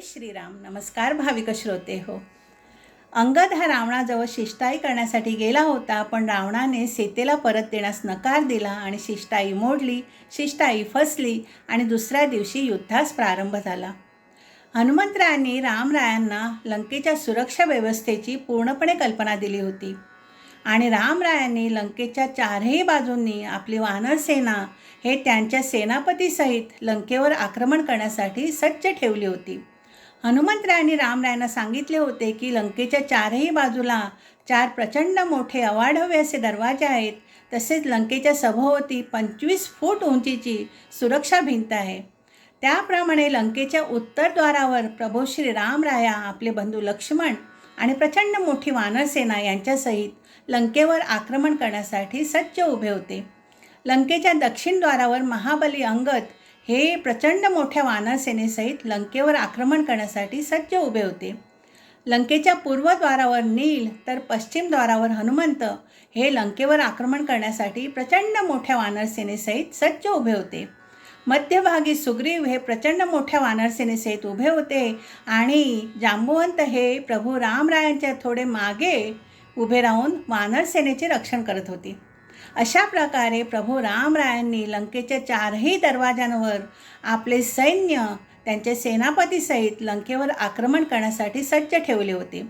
श्रीराम नमस्कार भाविक श्रोते हो. अंगद हा रावणाजवळ शिष्टाई करण्यासाठी गेला होता पण रावणाने सीतेला परत देण्यास नकार दिला आणि शिष्टाई मोडली शिष्टाई फसली आणि दुसऱ्या दिवशी युद्धास प्रारंभ झाला. हनुमंतरायांनी रामरायांना लंकेच्या सुरक्षा व्यवस्थेची पूर्णपणे कल्पना दिली होती आणि रामरायांनी लंकेच्या चारही बाजूंनी आपली वानरसेना हे त्यांच्या सेनापतीसहित लंकेवर आक्रमण करण्यासाठी सज्ज ठेवली होती. हनुमंतरायांनी रामरायांना सांगितले होते की लंकेच्या चारही बाजूला चार प्रचंड मोठे अवाढव्य असे दरवाजे आहेत. तसेच लंकेच्या सभोवती पंचवीस फूट उंचीची सुरक्षा भिंत आहे. त्याप्रमाणे लंकेच्या उत्तरद्वारावर प्रभू श्री रामराया आपले बंधू लक्ष्मण आणि प्रचंड मोठी वानरसेना यांच्यासहित लंकेवर आक्रमण करण्यासाठी सज्ज उभे होते. लंकेच्या दक्षिण द्वारावर महाबली अंगद हे प्रचंड मोठ्या वानरसेनेसहित लंकेवर आक्रमण करण्यासाठी सज्ज उभे होते. लंकेच्या पूर्वद्वारावर नील तर पश्चिम द्वारावर हनुमंत हे लंकेवर आक्रमण करण्यासाठी प्रचंड मोठ्या वानरसेनेसहित सज्ज उभे होते. मध्यभागी सुग्रीव हे प्रचंड मोठ्या वानरसेनेसहित उभे होते आणि जांबुवंत हे प्रभू रामरायांच्या थोडे मागे उभे राहून वानरसेनेचे रक्षण करत होते. अशा प्रकारे प्रभू रामरायांनी लंकेच्या चारही दरवाजांवर आपले सैन्य त्यांचे सेनापतीसहित लंकेवर आक्रमण करण्यासाठी सज्ज ठेवले होते.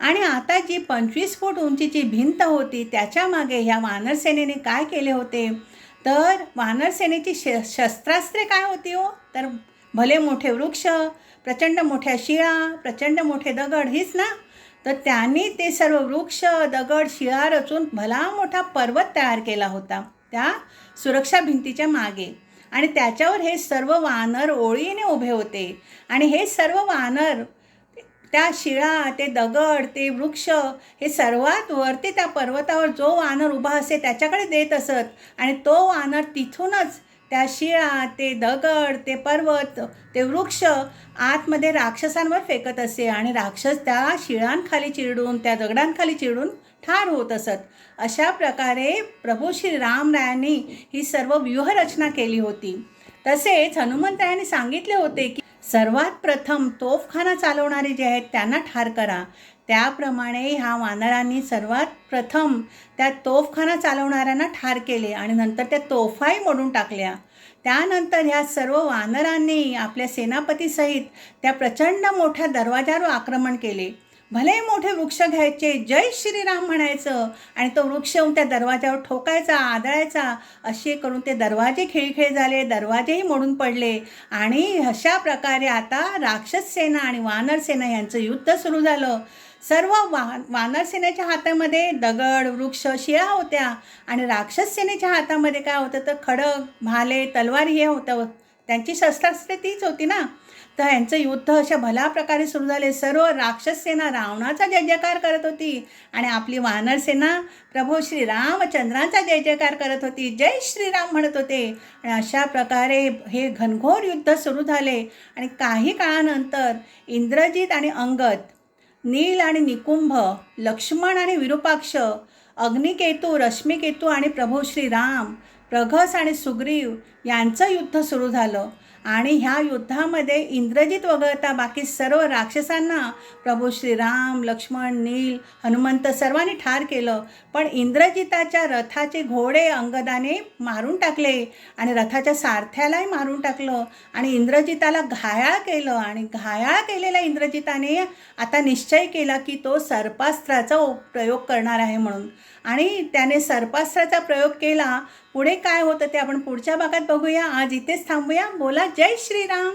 आणि आता जी पंचवीस फूट उंचीची भिंत होती त्याच्यामागे ह्या वानरसेनेने काय केले होते? तर वानरसेनेची श शस्त्रास्त्रे काय होती हो? तर भले मोठे वृक्ष प्रचंड मोठ्या शिळा प्रचंड मोठे दगड हीच ना? तर त्यांनी ते सर्व वृक्ष दगड शिळा रचून भला मोठा पर्वत तयार केला होता त्या सुरक्षा भिंतीच्या मागे. आणि त्याच्यावर हे सर्व वानर ओळीने उभे होते. आणि हे सर्व वानर त्या शिळा ते दगड ते वृक्ष हे सर्वात वरती त्या पर्वतावर जो वानर उभा असे त्याच्याकडे देत असत आणि तो वानर तिथूनच त्या शिळा ते दगड ते पर्वत ते वृक्ष आतमध्ये राक्षसांवर फेकत असे आणि राक्षस त्या शिळांखाली चिरडून त्या दगडांखाली चिरडून ठार होत असत. अशा प्रकारे प्रभू श्री रामरायांनी ही सर्व व्यूहरचना केली होती. तसेच हनुमंतरायांनी सांगितले होते की सर्वात प्रथम तोफखाना चालवणारे जे आहेत त्यांना ठार करा. त्याप्रमाणे ह्या वानरांनी सर्वात प्रथम त्या तोफखाना चालवणाऱ्यांना ठार केले आणि नंतर त्या तोफाही मोडून टाकल्या. त्यानंतर ह्या सर्व वानरांनी आपल्या सेनापतीसहित त्या प्रचंड मोठ्या दरवाजावर आक्रमण केले. भले मोठे वृक्ष घ्यायचे जय श्रीराम म्हणायचं आणि तो वृक्ष येऊन त्या दरवाजावर ठोकायचा आदळायचा असे करून ते दरवाजे खिळखिळे झाले दरवाजेही मोडून पडले आणि अशा प्रकारे आता राक्षस सेना आणि वानर सेना यांचं युद्ध सुरू झालं. सर्व वा वानरसेनेच्या हातामध्ये दगड वृक्ष शिळा होत्या आणि राक्षस सेनेच्या हातामध्ये काय होतं तर खडक भाले तलवार हे होतं. त्यांची शस्त्रास्त्रे तीच होती ना. तर यांचं युद्ध अशा भला प्रकारे सुरू झाले. सर्व राक्षस सेना रावणाचा जय जयकार करत होती. आणि आपली वानर सेना प्रभू श्री रामचंद्रांचा जय जयकार करत होती. जय श्रीराम म्हणत होते. आणि अशा प्रकारे हे घनघोर युद्ध सुरू झाले. आणि काही काळानंतर इंद्रजित आणि अंगद नील आणि निकुंभ लक्ष्मण आणि विरूपाक्ष अग्निकेतू रश्मिकेतू आणि प्रभू श्रीराम प्रघस आणि सुग्रीव यांचं युद्ध सुरू झालं. आणि ह्या युद्धामध्ये इंद्रजित वगळता बाकी सर्व राक्षसांना प्रभू श्रीराम लक्ष्मण नील हनुमंत सर्वांनी ठार केलं. पण इंद्रजिताच्या रथाचे घोडे अंगदाने मारून टाकले आणि रथाच्या सारथ्यालाही मारून टाकलं आणि इंद्रजिताला घायाळ केलं. आणि घायाळ केलेल्या इंद्रजिताने आता निश्चय केला की तो सर्पास्त्राचा प्रयोग करणार आहे म्हणून. आणि त्याने सर्पास्त्राचा प्रयोग केला. पुढे काय होतं ते आपण पुढच्या भागात बघूया. आज इथेच थांबूया. बोला जय श्रीराम.